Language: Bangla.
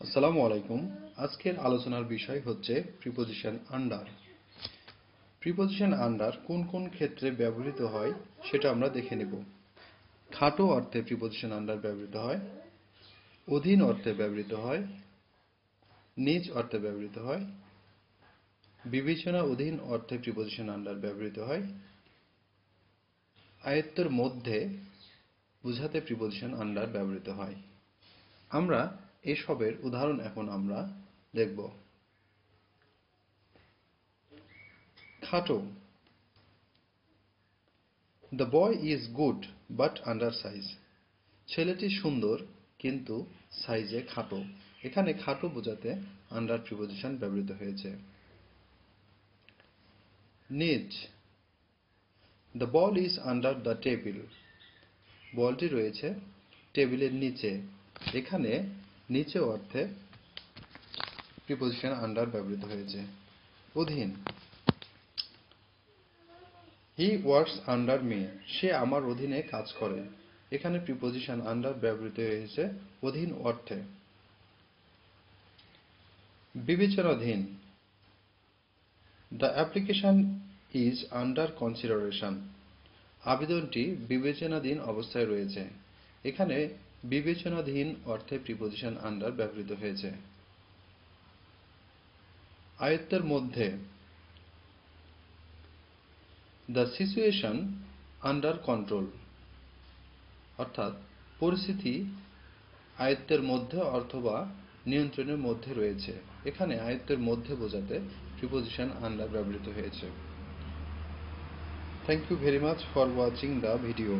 আসসালামু আলাইকুম। আজকের আলোচনার বিষয় হচ্ছে প্রিপোজিশন আন্ডার প্রিপোজিশন আন্ডার কোন কোন ক্ষেত্রে ব্যবহৃত হয় সেটা আমরা দেখে নেব। খাটো অর্থে প্রিপোজিশন আন্ডার ব্যবহৃত হয়, অধীন অর্থে ব্যবহৃত হয়, নিজ অর্থে ব্যবহৃত হয়, বিবেচনা অধীন অর্থে প্রিপোজিশন আন্ডার ব্যবহৃত হয়, আয়ত্তের মধ্যে বোঝাতে প্রিপোজিশন আন্ডার ব্যবহৃত হয়। আমরা এসবের উদাহরণ এখন আমরা দেখব। খাটো। The boy is good but under size ছেলেটি সুন্দর, কিন্তু সাইজে খাটো। এখানে খাটো বোঝাতে আন্ডার প্রিপোজিশন ব্যবহৃত হয়েছে। নিচ। The ball is under the table বলটি রয়েছে টেবিলের নিচে। এখানে নিচে অর্থে প্রিপোজিশন আন্ডার ব্যবহৃত হয়েছে। অধীন। হি ওয়ার্কস আন্ডার মি সে আমার অধীনে কাজ করে। এখানে প্রিপোজিশন আন্ডার ব্যবহৃত হয়েছে অধীন অর্থে। বিবেচনাধীন the application is under consideration আবেদনটি বিবেচনাধীন অবস্থায় রয়েছে। এখানে বিবেচনাধীন অর্থে প্রিপোজিশন আন্ডার ব্যবহৃত হয়েছে। আয়ত্তের মধ্যে দ্য সিচুয়েশন আন্ডার কন্ট্রোল অর্থাৎ পরিস্থিতি আয়ত্তের মধ্যে অথবা নিয়ন্ত্রণের মধ্যে রয়েছে। এখানে আয়ত্তের মধ্যে বোঝাতে প্রিপোজিশন আন্ডার ব্যবহৃত হয়েছে। Thank you very much for watching the video